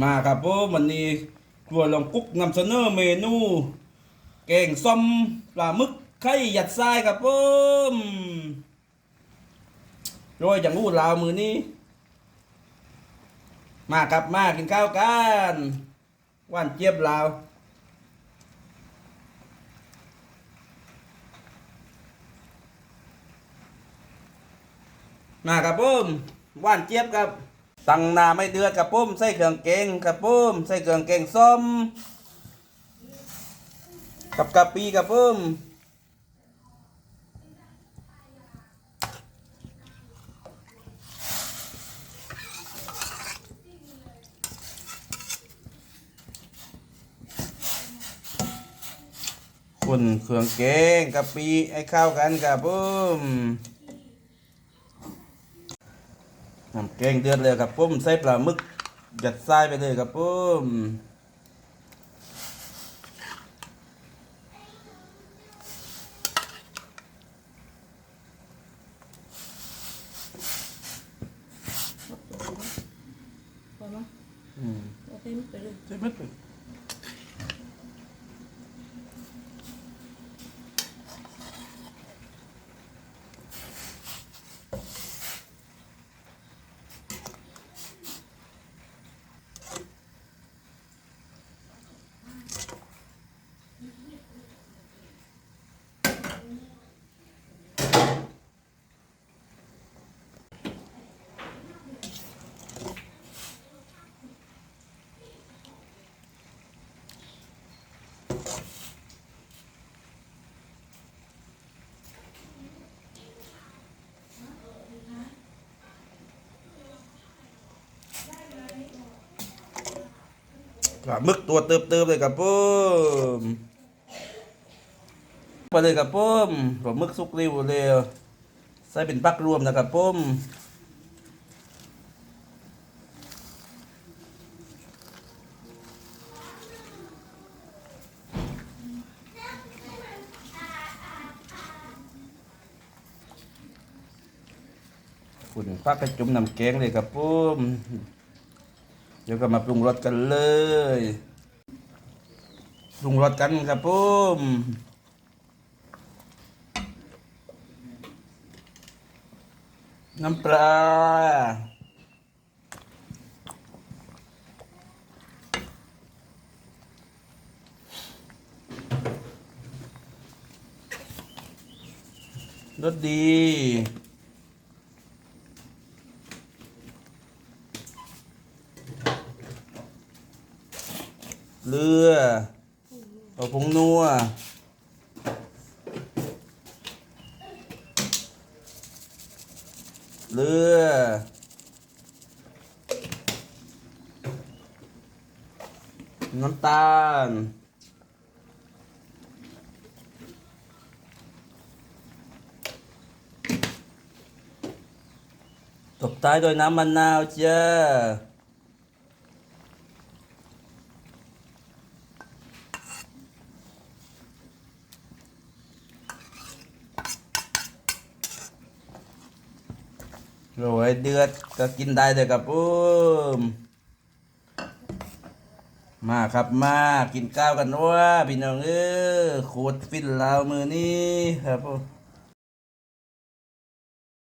มาครับผมวันนี้ครัวลองกุ๊กนำเสนอเมนู แกงส้มปลาหมึกไข่หยัดทรายครับผมโรยจังหูลาวมือนี้ มาครับมากินข้าวกันว่านเจี๊ยบลาวมาครับผมว่านเจี๊ยบครับ ตั้งนาไม่เดือดครับผมใส่เครื่องแกงครับผมใส่เครื่องแกงส้มกับกะปิครับผมคนเครื่องแกงกะปิให้เข้ากันครับผมน้ำ แกงเดือดเลยครับปุ้มใส่ปลาหมึกยัดไส้ไปเลยครับปุ้มอืมใส่ไม่เป็นป ลาหมึกตัวเติบเติบๆเลยครับปุ้มไปเลยครับปุ้มปลาหมึกสุกเร็วเลยใส่เป็นปักรวมนะครับปุ้มคุณพักกระจุ่มน้ำแกงเลยครับปุ้ม เดี๋ยวก็มาปรุงรสกันเลย ปรุงรสกันครับปุ้มน้ำปลา รสดี เรือเอาผงนัวเรือน้ำตาล ตบท้ายด้วยน้ำมะนาวเจ้า โรยเดือดก็กินได้เลยครับปุ้มมาครับมากินข้าวกันว่าพี่น้องเออโคตรฟินลาวมือนี้ครับผม